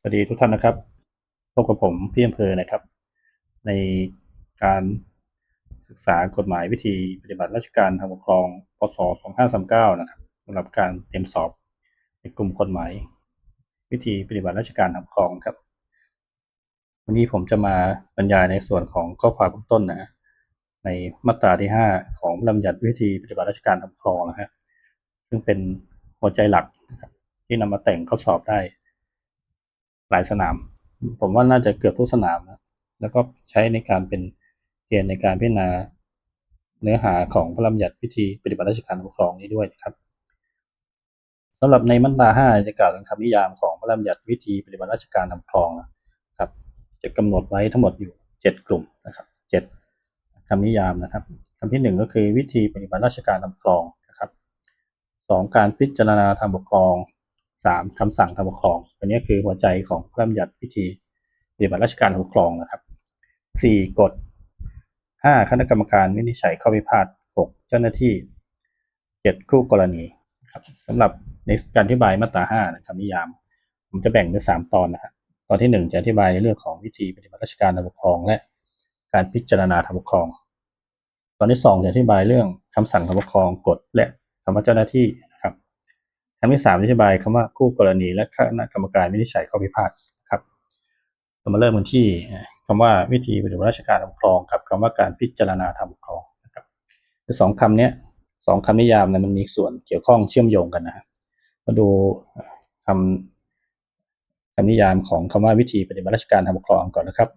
สวัสดีทุกท่านนะครับพบกับผมพี่อำเภอนะครับ ในการศึกษากฎหมายวิธีปฏิบัติราชการทางปกครองพศ2539นะครับสำหรับการเตรียมสอบในกลุ่มกฎหมาย วิธีปฏิบัติราชการทางปกครองครับ วันนี้ผมจะมาบรรยายในส่วนของข้อความเบื้องต้นนะในมาตราที่ 5 ของพระราชบัญญัติวิธีปฏิบัติราชการทางปกครองนะฮะซึ่งเป็นหัวใจหลักนะครับที่นำมาแต่งข้อสอบได้ หลายสนาม ผมว่าน่าจะเกือบทุกสนามนะแล้วก็ใช้ในการเป็นเกณฑ์ในการพิจารณาเนื้อหาของพระราชบัญญัติวิธีปฏิบัติราชการปกครองนี้ด้วยนะครับสำหรับในมาตรา5จะกล่าวถึงคำนิยามของพระราชบัญญัติวิธีปฏิบัติราชการปกครองนะครับ จะกำหนดไว้ทั้งหมดอยู่ 7 กลุ่มนะครับ 7คำนิยามนะครับคำที่ 1 ก็คือวิธีปฏิบัติราชการปกครองนะครับสองการพิจารณาทางปกครอง สามคำสั่งทางปกครอง อันนี้คือหัวใจของพระราชบัญญัติวิธีปฏิบัติราชการทางปกครองนะครับสี่กฎห้าคณะกรรมการวินิจฉัยข้อพิพาทหกเจ้าหน้าที่เจ็ดคู่กรณีครับสำหรับในการอธิบายมาตราห้าคำนิยาม ผมจะแบ่งเป็นสามตอนนะครับตอนที่หนึ่งจะอธิบายในเรื่องของวิธีปฏิบัติราชการทางปกครอง และการพิจารณาทางปกครอง ตอนที่สองจะอธิบายเรื่องคำสั่งทางปกครองกฎและคำว่าเจ้าหน้าที่ คำที่สามอธิบายคำว่าคู่กรณี และคณะกรรมการวินิจฉัยข้อพิพาทครับเรามาเริ่มกันที่คำว่าวิธีปฏิบัติราชการปกครอง กับคำว่าการพิจารณาทางปกครองนะครับสองคำนี้สองคำนิยามเนี่ยมันมีส่วนเกี่ยวข้องเชื่อมโยงกันนะครับมาดูคำคำนิยามของคำว่าวิธีปฏิบัติราชการทางปกครองก่อนนะครับ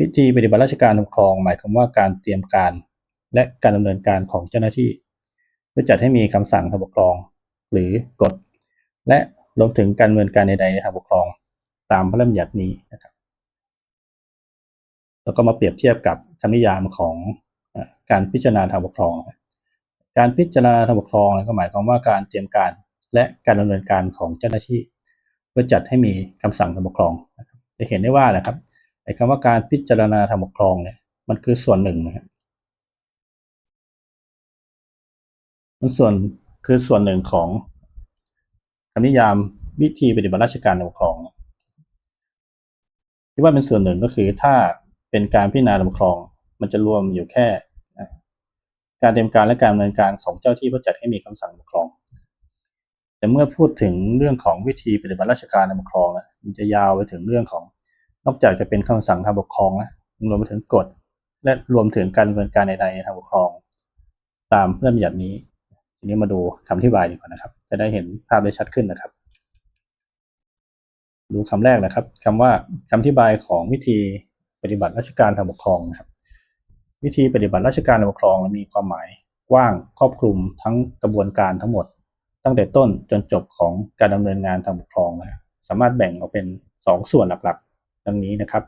วิธีปฏิบัติราชการทางปกครอง หมายความว่าการเตรียมการและการดำเนินการของเจ้าหน้าที่ เพื่อจัดให้มีคำสั่งทางปกครอง หรือกฎและรวมถึงการดำเนินการใดๆในทางปกครองตามพระราชบัญญัตินี้นะครับ แล้วก็มาเปรียบเทียบกับคำนิยามของการพิจารณาทางปกครอง การพิจารณาทางปกครองก็หมายความว่าการเตรียมการและการดำเนินการของเจ้าหน้าที่ เพื่อจัดให้มีคำสั่งทางปกครองจะเห็นได้ว่านะครับไอ้คำว่าการพิจารณาทางปกครองเนี่ยมันคือส่วนหนึ่งนะครับมันส่วน คือส่วนหนึ่งของคำนิยามวิธีปฏิบัติราชการปกครองที่ว่าเป็นส่วนหนึ่งก็คือถ้าเป็นการพิจารณาปกครอง มันจะรวมอยู่แค่ การเตรียมการและการดำเนินการของเจ้าที่เพื่อจัดให้มีคำสั่งปกครอง แต่เมื่อพูดถึงเรื่องของวิธีปฏิบัติราชการปกครองนะมันจะยาวไปถึงเรื่องของ นอกจากจะเป็นคำสั่งทางปกครองนะรวมไปถึงกฎและรวมถึงการดำเนินการใดๆในทางปกครอง ตามพระราชบัญญัตินี้ ทีนี้มาดูคำอธิบายดีกว่านะครับ จะได้เห็นภาพได้ชัดขึ้นนะครับ ดูคำแรกนะครับคำว่าคำอธิบายของวิธีปฏิบัติราชการทางปกครองนะครับ วิธีปฏิบัติราชการทางปกครองมีความหมายกว้างครอบคลุมทั้งกระบวนการทั้งหมด ตั้งแต่ต้นจนจบของการดำเนินงานทางปกครองนะสามารถแบ่งออกเป็น 2 ส่วนหลักๆ ดังนี้นะครับ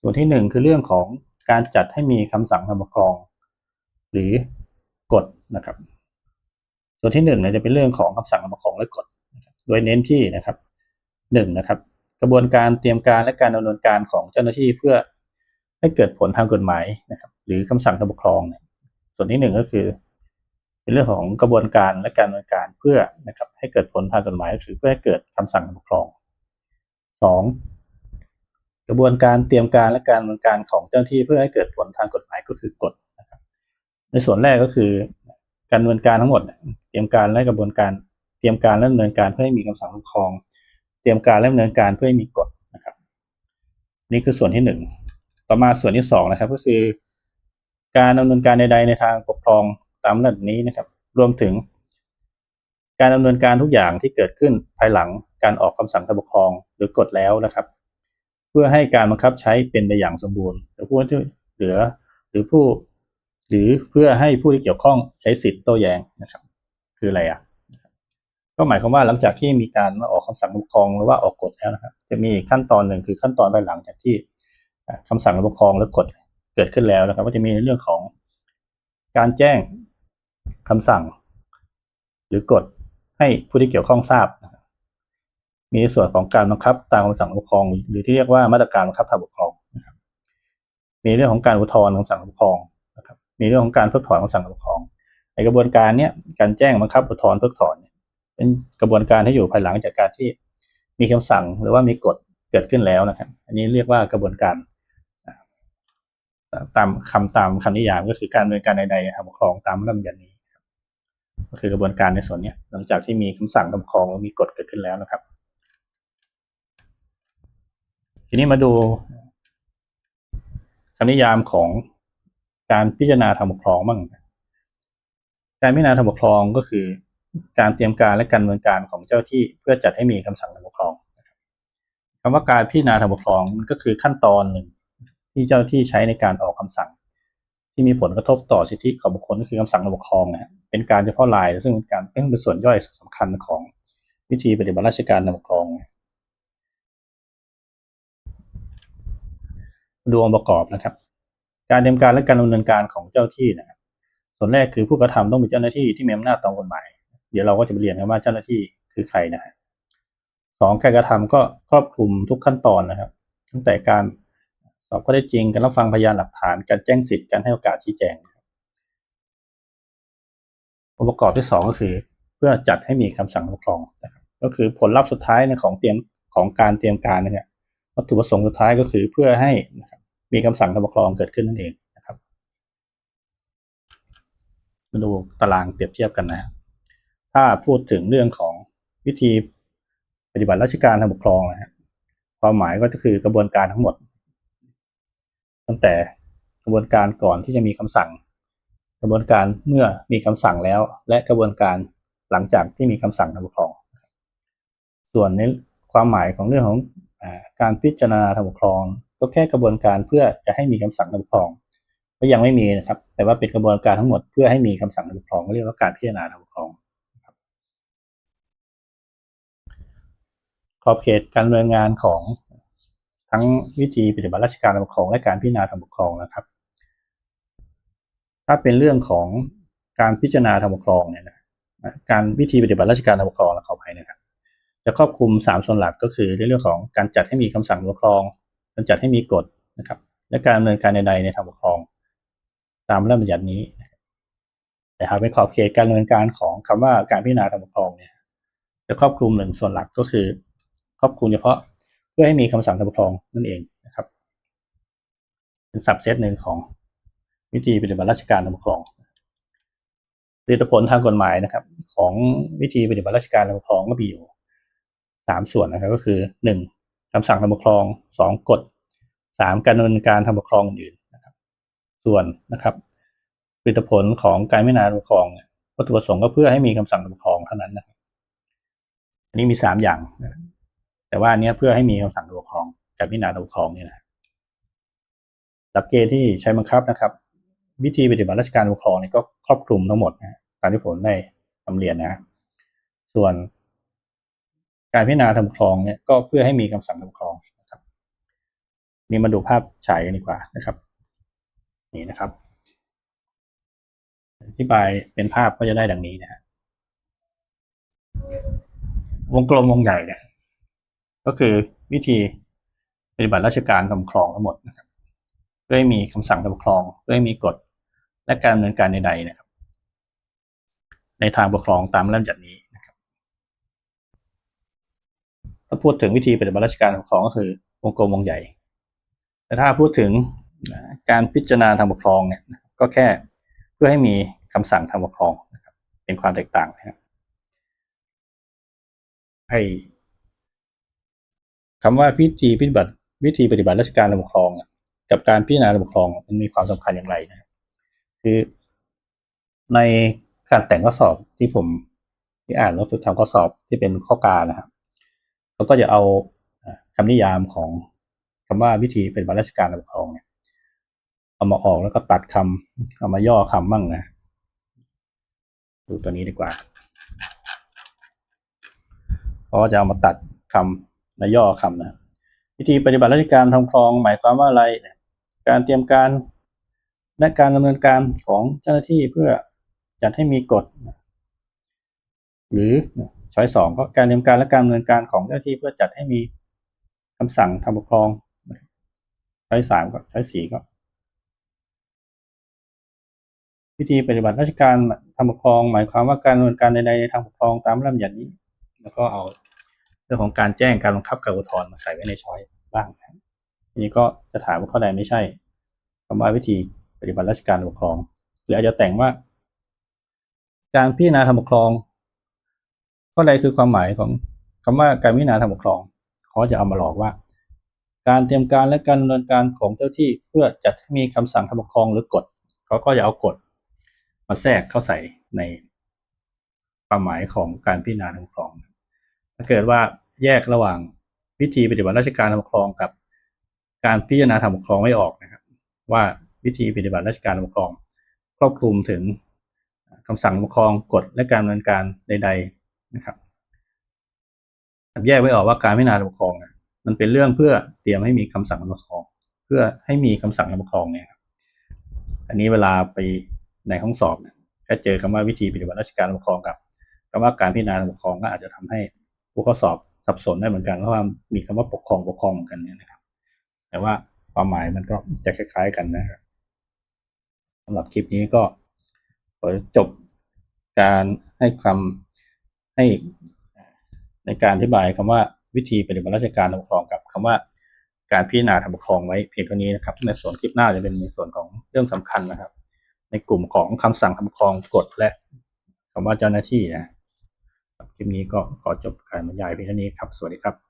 ส่วนที่ 1 คือเรื่องของการจัดให้มีคำสั่งทางปกครอง หรือกฎนะครับ ส่วนที่หนึ่งเนี่ยจะเป็นเรื่องของคำสั่งคำปกคองและกฎโดยเน้นที่นะครับหนึ่งนะครับกระบวนการเตรียมการและการดำเนินการของเจ้าหน้าที่เพื่อให้เกิดผลทางกฎหมายนะครับหรือคำสั่งทางปกครองเนี่ยส่วนที่หนึ่งก็คือ เป็นเรื่องของกระบวนการและการดำเนินการเพื่อนะครับให้เกิดผลทางกฎหมายหรือเพื่อให้เกิดคำสั่งทางปกครองสองกระบวนการเตรียมการและการดำเนินการของเจ้าหน้าที่เพื่อให้เกิดผลทางกฎหมายก็คือกฎนะครับในส่วนแรกก็คือการดำเนินการทั้งหมด รียมการและกระบวนการ เตรียมการและดำเนินการเพื่อให้มีคำสั่งปกครอง เตรียมการและดำเนินการเพื่อให้มีกฎนะครับ นี่คือส่วนที่หนึ่งต่อมาส่วนที่สองนะครับก็คือ การดำเนินการใด ๆ ในทางปกครองตามระดับนี้นะครับ รวมถึง การดำเนินการทุกอย่างที่เกิดขึ้นภายหลังการออกคำสั่งทางปกครองหรือกฎแล้วนะครับ เพื่อให้การบังคับใช้เป็นไปอย่างสมบูรณ์หรือผู้ที่เหลือหรือผู้ หรือเพื่อให้ผู้ที่เกี่ยวข้องใช้สิทธิ์โต้แย้งนะครับ คืออะไรอะก็หมายความว่าหลังจากที่มีการออกคำสั่งปกครองหรือว่าออกกฎแล้วนะครับ จะมีขั้นตอนหนึ่งคือขั้นตอนภายหลังจากที่คำสั่งปกครองและกฎเกิดขึ้นแล้วนะครับ ก็จะมีเรื่องของการแจ้งคำสั่ง หรือกฎให้ผู้ที่เกี่ยวข้องทราบ มีส่วนของการบังคับตามคำสั่งปกครอง หรือที่เรียกว่ามาตรการบังคับทางปกครองนะครับ มีเรื่องของการอุทธรณ์คำสั่งปกครองนะครับ มีเรื่องของการเพิกถอนคำสั่งปกครอง ในกระบวนการเนี้ยการแจ้งบังคับอุทธรณ์เพิกถอนเป็นกระบวนการที่อยู่ภายหลังจากการที่มีคำสั่งหรือว่ามีกฎเกิดขึ้นแล้วนะครับ อันนี้เรียกว่ากระบวนการตามคำตามคำนิยามก็คือการดำเนินการใดๆทาปกครองตามระเบียบนี้ ก็คือกระบวนการในส่วนนี้หลังจากที่มีคำสั่งทางปกครองมีกฎเกิดขึ้นแล้วนะครับ ทีนี้มาดูคำนิยามของการพิจารณาทางปกครองบ้างนะ การพิจารณาทางปกครองก็คือ การเตรียมการและการดำเนินการของเจ้าที่เพื่อจัดให้มีคำสั่งทางปกครองคำว่าการพิจารณาทางปกครองมันก็คือขั้นตอนหนึ่งที่เจ้าที่ใช้ในการออกคำสั่ง ที่มีผลกระทบต่อสิทธิของบุคคลก็คือคำสั่งทางปกครองนะเป็นการเฉพาะราย ซึ่งเป็นการเป็นส่วนย่อยสำคัญของวิธีปฏิบัติราชการทางปกครองดูองค์ประกอบนะครับ การเตรียมการและการดำเนินการของเจ้าที่นะครับ ส่วนแรกคือผู้กระทำต้องเป็นเจ้าหน้าที่ที่มีอำนาจตามกฎหมาย เดี๋ยวเราก็จะไปเรียนกันว่าเจ้าหน้าที่คือใครนะฮะสองการกระทำก็ครอบคลุมทุกขั้นตอนนะครับ ตั้งแต่การสอบข้อเท็จจริง การรับฟังพยานหลักฐาน การแจ้งสิทธิ์ การให้โอกาสชี้แจงองค์ประกอบที่สองก็คือ เพื่อจัดให้มีคำสั่งปกครองนะครับ ก็คือผลลัพธ์สุดท้ายในของเตรียมของการเตรียมการนะครับวัตถุประสงค์สุดท้ายก็คือเพื่อให้มีคำสั่งทางปกครองเกิดขึ้นนั่นเองนะครับ มาดูตารางเปรียบเทียบกันนะฮะถ้าพูดถึงเรื่องของวิธีปฏิบัติราชการทางปกครองนะฮะความหมายก็คือกระบวนการทั้งหมด ตั้งแต่กระบวนการก่อนที่จะมีคำสั่ง กระบวนการเมื่อมีคำสั่งแล้ว และกระบวนการหลังจากที่มีคำสั่งทางปกครอง ส่วนในความหมายของเรื่องของอการพิจารณาทางปกครอง ก็แค่กระบวนการเพื่อจะให้มีคำสั่งทางปกครอง ก็ยังไม่มีนะครับ แต่ว่าเป็นกระบวนการทั้งหมดเพื่อให้มีคำสั่งทางปกครองเรียกว่าการพิจารณาทางปกครองครับขอบเขตการดำเนินงานของทั้งวิธีปฏิบัติราชการทางปกครองและการพิจารณาทางปกครองนะครับ ถ้าเป็นเรื่องของการพิจารณาทางปกครองเนี่ยนะการวิธีปฏิบัติราชการทางปกครองนะขออภัยนะครับจะครอบคลุมสามส่วนหลักก็คือในเรื่องของการจัดให้มีคำสั่งปกครอง การจัดให้มีกฎนะครับ และการดำเนินการใดๆในทางปกครอง ตามระราชบัญญัตินี้นะครับแต่หากเป็นขอบเขตการดำเนินการของคำว่าการพิจารณาทางปกครองเนี่ย จะครอบคลุมหนึ่งส่วนหลักก็คือ ครอบคลุมเฉพาะเพื่อให้มีคำสั่งทางปกครองนั่นเองนะครับ เป็นสับเซตหนึ่งของวิธีปฏิบัติราชการทางปกครองผลิตผลทางกฎหมายนะครับ ของวิธีปฏิบัติราชการทางปกครองก็มีอยู่สามส่วนนะครับ ก็คือหนึ่งคำสั่งทางปกครองสองกฎสามการดำเนินการทางปกครองอื่น ส่วนนะครับผลิตผลของการพิจารณาทางปกครองเนี่ยวัตถุประสงค์ก็เพื่อให้มีคำสั่งปกครองเท่านั้นนะครับอันนี้มีสามอย่างแต่ว่าอันเนี้ยเพื่อให้มีคำสั่งปกครองการพิจารณาปกครองเนี่ยนะหลักเกณฑ์ที่ใช้บังคับนะครับ วิธีปฏิบัติราชการปกครองเนี่ยก็ครอบคลุมทั้งหมดนะตามที่ผมได้นำเรียนนะ ส่วนการพิจารณาทางปกครองเนี่ยก็เพื่อให้มีคำสั่งทางปกครองนะครับ นี่มาดูภาพฉายกันดีกว่านะครับ นี่นะครับ อธิบายเป็นภาพก็จะได้ดังนี้นะฮะวงกลมวงใหญ่เนี่ยก็คือวิธีปฏิบัติราชการทางปกครองทั้งหมดนะครับเพื่อให้มีคำสั่งทางปกครองเพื่อให้มีกฎและการดำเนินการใดๆนะครับ ในทางปกครองตามพระราชบัญญัตินี้นะครับถ้าพูดถึงวิธีปฏิบัติราชการทางปกครองก็คือวงกลมวงใหญ่ แต่ถ้าพูดถึง การพิจารณาทางปกครองเนี่ยก็แค่เพื่อให้มีคำสั่งทางปกครองนะครับเป็นความแตกต่างนะครับให้คำว่าพิธีปฏิบัติ วิธีปฏิบัติราชการทางปกครอง กับการพิจารณาทางปกครองมันมีความสำคัญอย่างไรนะคือในการแต่งข้อสอบที่ผมที่อ่านแล้วฝึกทำข้อสอบที่เป็นข้อการนะครับเขาก็จะเอาคำนิยามของคำว่าวิธีปฏิบัติราชการปกครอง เอามาออกแล้วก็ตัดคำเอามาย่อคำบ้างนะ ดูตัวนี้ดีกว่าเขาก็จะเอามาตัดคำมาย่อคำนะวิธีปฏิบัติราชการทางปกครองหมายความว่าอะไร การเตรียมการและการดำเนินการของเจ้าหน้าที่เพื่อจัดให้มีกฎ หรือช้อยสองก็การเตรียมการและการดำเนินการของเจ้าหน้าที่เพื่อจัดให้มีคำสั่งทางปกครองช้อยสามก็ช้อยสี่ก็ วิธีปฏิบัติราชการทางปกครอง หมายความว่าการดำเนินการใดๆในทางปกครองตามพระราชบัญญัตินี้ แล้วก็เอาเรื่องของการแจ้งการบังคับการอุทธรณ์มาใส่ไว้ในช้อยบ้างทีนี้ก็จะถามว่าข้อใดไม่ใช่คำว่าวิธีปฏิบัติราชการปกครอง หรืออาจจะแต่งว่า การพิจารณาทางปกครองข้อใดคือความหมายของคำว่าการพิจารณาทางปกครองเขาจะเอามาหลอกว่า การเตรียมการและการดำเนินการของเจ้าที่เพื่อจัดให้มีคำสั่งทางปกครองหรือกฎเขาก็จะเอากฎ มาแทรกเข้าใส่ในความหมายของการพิจารณาทางปกครอง ถ้าเกิดว่าแยกระหว่างวิธีปฏิบัติราชการทางปกครองกับ การพิจารณาทางปกครองไม่ออกนะครับ ว่าวิธีปฏิบัติราชการทางปกครอง ครอบคลุมถึงคำสั่งปกครองกฎและการดำเนินการใด ๆนะครับแยกไม่ออกว่าการพิจารณาปกครองมันเป็นเรื่องเพื่อเตรียมให้มีคำสั่งปกครอง เพื่อให้มีคำสั่งปกครองเนี่ยครับอันนี้เวลาไป ในห้องสอบเนี่ยถ้าเจอคำว่าวิธีปฏิบัติราชการปกครองกับคำว่าการพิจารณาปกครองก็อาจจะทำให้ผู้ข้อสอบสับสนได้เหมือนกันเพราะว่ามีคำว่าปกครองปกครองเหมือนกันเนี่ยนะครับ แต่ว่าความหมายมันก็จะคล้าย ๆ กันนะครับสำหรับคลิปนี้ก็ขอจบการให้คำให้ในการอธิบายคำว่าวิธีปฏิบัติราชการปกครองกับคำว่าการพิจารณาทางปกครองไว้เพียงเท่านี้นะครับ ในส่วนคลิปหน้าจะเป็นในส่วนของเรื่องสำคัญนะครับ ในกลุ่มของคำสั่งคำคลองกฎและคำว่าเจ้าหน้าที่นะคลิปนี้ก็ขอจบการบรรยายเพียงเท่านี้ครับ สวัสดีครับ